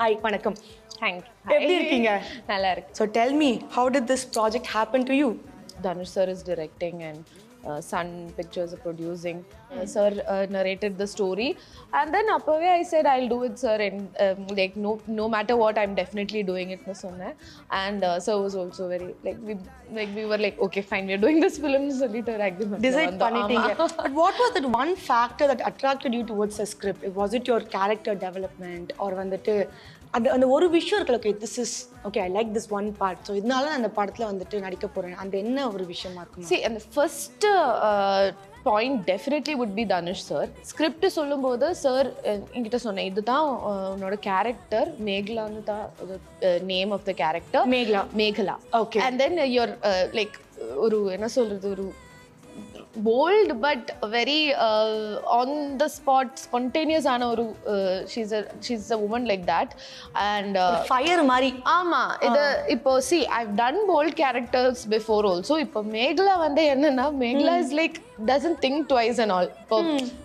Hi வணக்கம். Thank எப்படி இருக்கீங்க? நல்லா இருக்கு so tell me how did this project happen to you Dhanush sir is directing and uh, Sun Pictures are producing. Mm. Uh, hmm. sir uh, narrated the story, and then Appave I said I'll do it, sir, and um, like no no matter what, I'm definitely doing it. And uh, sir was also very like we like we were like okay fine we're doing this film. Decide funny thing. But what was that one factor that attracted you towards the script? Was it your character development or when uh, the அந்த அந்த ஒரு விஷயம் இருக்குல்ல okay this is okay I like this one part so இதனால நான் அந்த படத்தில் வந்துட்டு நடிக்க போகிறேன் அந்த என்ன ஒரு விஷயமா இருக்கும் the first uh, point definitely would be Dhanush sir script சொல்லும்போது சார் என்கிட்ட சொன்னேன் இதுதான் உன்னோட கேரக்டர் மேகலான்னு தான் name of the character Megala. Megala. Okay. And then your like ஒரு என்ன சொல்றது ஒரு bold but very on the spot spontaneous ஆன ஒரு she's she's a woman like that and fire மாதிரி. ஆமா இது இப்போ see I've done bold characters before also இப்போ மேகலா வந்து என்னன்னா Megala is like doesn't think twice and all இப்போ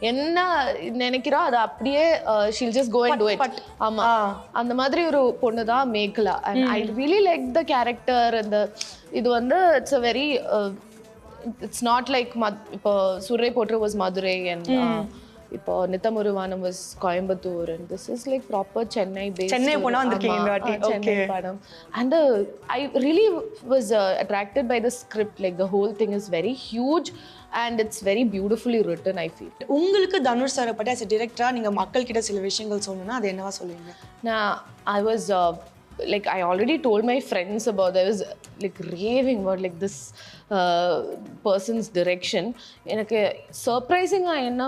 என்ன நினைக்கிறோ அதை அப்படியே she'll just go and do it ஆமா. அந்த மாதிரி ஒரு பொண்ணு தான் Megala and I really like the character அந்த இது வந்து it's a very it's not like இப்போ சுரை போட்டு வாஸ் மதுரை அண்ட் இப்போ நித்தமுருவானம் was Coimbatore and this is like proper Chennai based Chennai போனா வந்திருக்கீங்க இந்த வாட்டி. சென்னை படம். And I really was attracted by the script like the whole thing is very huge and it's very beautifully written I feel உங்களுக்கு தனுஷ் சாரை பற்றி as டிரெக்டராக நீங்கள் மக்கள்கிட்ட சில விஷயங்கள் சொல்லணும்னா அது என்னவா சொல்லுவீங்க? I was uh, like, I already told my friends about. I was like raving about like this uh, person's direction. எனக்கு சர்ப்ரைசிங்காக என்ன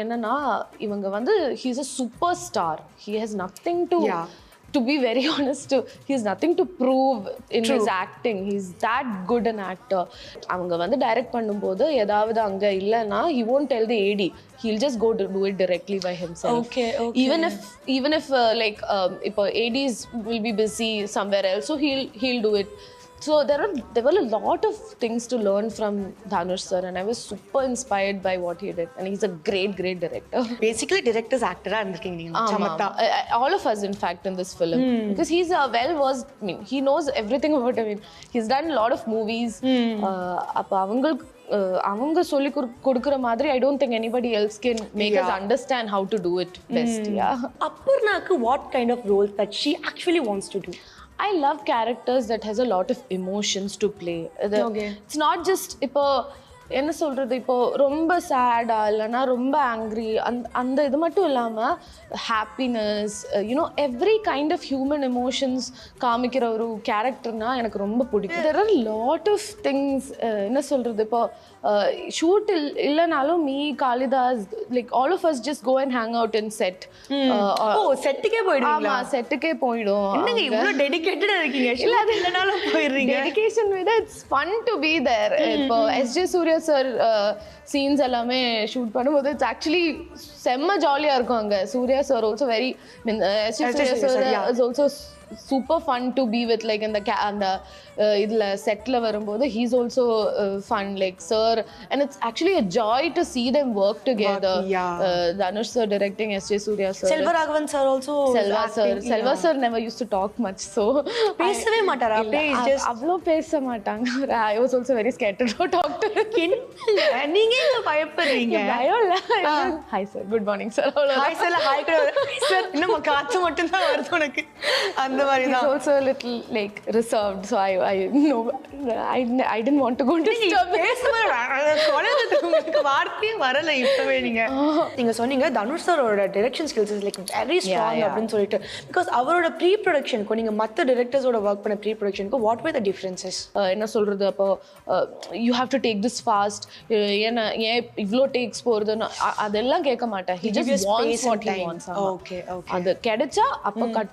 என்னன்னா இவங்க வந்து he's a super star he has nothing to Yeah. To be very honest to he's nothing to prove in his acting he's that good an actor அவங்க வந்து direct பண்ணும்போது ஏதாவது அங்க இல்லைன்னா he won't tell the AD he'll just go to do it directly by himself Okay, okay. even if even if uh, like um, இப்போ ADs will be busy somewhere else so he'll he'll do it so there are there were a lot of things to learn from Dhanush sir and I was super inspired by what he did and he's a great great director basically directors ஆக்டராக இருந்திருக்கீங்க நீங்கள் ஆமா, சமத்தா ஆமா. Uh, uh, all of us in fact in this film because he's a well versed I mean he knows everything about I mean he's done a lot of movies uh, அப்ப அவங்களுக்கு uh, அவங்க சொல்லி குடு- கொடுக்குற மாதிரி I don't think anybody else can make us understand how to do it best yeah அப்பர்னாக்கு what kind of role that she actually wants to do I love characters that has a lot of emotions to play. The, okay. It's not just if என்ன சொல்றது இப்போ ரொம்ப சேடா இல்லைன்னா ரொம்ப angry அந்த அந்த இது மட்டும் இல்லாமல் happiness you know every kind of human emotions காமிக்கிற ஒரு கேரக்டர்னா எனக்கு ரொம்ப பிடிக்கும். There are lot of things என்ன சொல்றது இப்போ ஷூட் இல் இல்லைனாலும் me Kalidas like all of us just go and hang out in set ஓ செட்டுக்கே போயிடுவீங்களா? ஆமா செட்டுக்கே போயிடும் என்னங்க இவ்வளோ டெடிகேட்டடா இருக்கீங்க? இல்ல, அது- இல்லைனாலும் போயிடுறீங்க. டெடிகேஷன் விட it's fun to be there இப்போ S J Suriya sir scenes எல்லாமே ஷூட் பண்ணும்போது இட்ஸ் ஆக்சுவலி செம்ம ஜாலியா இருக்கும் அங்க Suriya sir also very J Suriya sir. Is also super fun to be with like அந்த ca- அந்த uh, இதுல செட்ல வரும்போது he's also fun like sir and it's actually a joy to see them work together. Yeah. Uh, Dhanush sir directing S J Suriya sir Selvaraghavan sir also Selva sir Selva sir never use to talk much so பேசவே மாட்டாரா? அவ்வளோ பேச மாட்டாங்க. I was also very scared to talk to நீங்க பயப்படுறீங்க? பயம் இல்லை. Hi sir good morning sir hi sir hi கூட சார் இன்னும் காற்று மட்டும் தான் வருது உனக்கு. அந்த மாதிரி He's தான் also a little like reserved, so I I know I I didn't want to go and disturb him. பேசும்போது குழந்தைக்கு உங்களுக்கு வார்த்தையே வரல இப்பவே நீங்க. நீங்க சொன்னீங்க தனுஷ் சாரோட direction skills is like very strong. அப்படின்னு சொல்லிட்டு. பிகாஸ் அவரோட ப்ரீ ப்ரொடக்ஷனுக்கும் நீங்க மத்த டைரக்டர்ஸோட ஒர்க் பண்ண ப்ரீ ப்ரொடக்ஷனுக்கும் வாட் வே த டிஃபரன்சஸ் என்ன சொல்றது அப்போ you have to take this fast ஏன்னா ஏன் இவ்வளோ டேக்ஸ் போகிறதுன்னு அதெல்லாம் கேட்க மாட்டேன். He just what he okay. அது கிடைச்சா அப்போ cut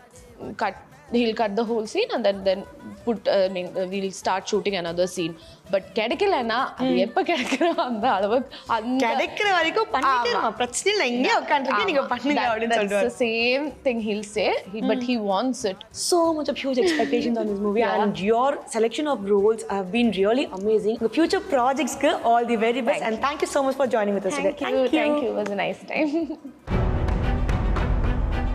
cut he'll cut the whole scene and then then put uh, நீங்க- we'll start shooting another scene but கிடைக்கலன்னா அது எப்போ கிடைக்கிறோ அந்த அளவுக்கு அந்த கிடைக்கிற வரைக்கும் பண்ணிட்டு இருமா பிரச்சனை இல்லை இங்கே உட்காந்துருக்கேன் நீங்க பண்ணுங்க அப்படின்னு சொல்லுவாரு same thing he'll say but he wants it so much of huge expectations on this movie and your selection of roles have been really amazing. The future projects, ku, all the very best and thank you so much for joining with us today. Thank you. Thank you.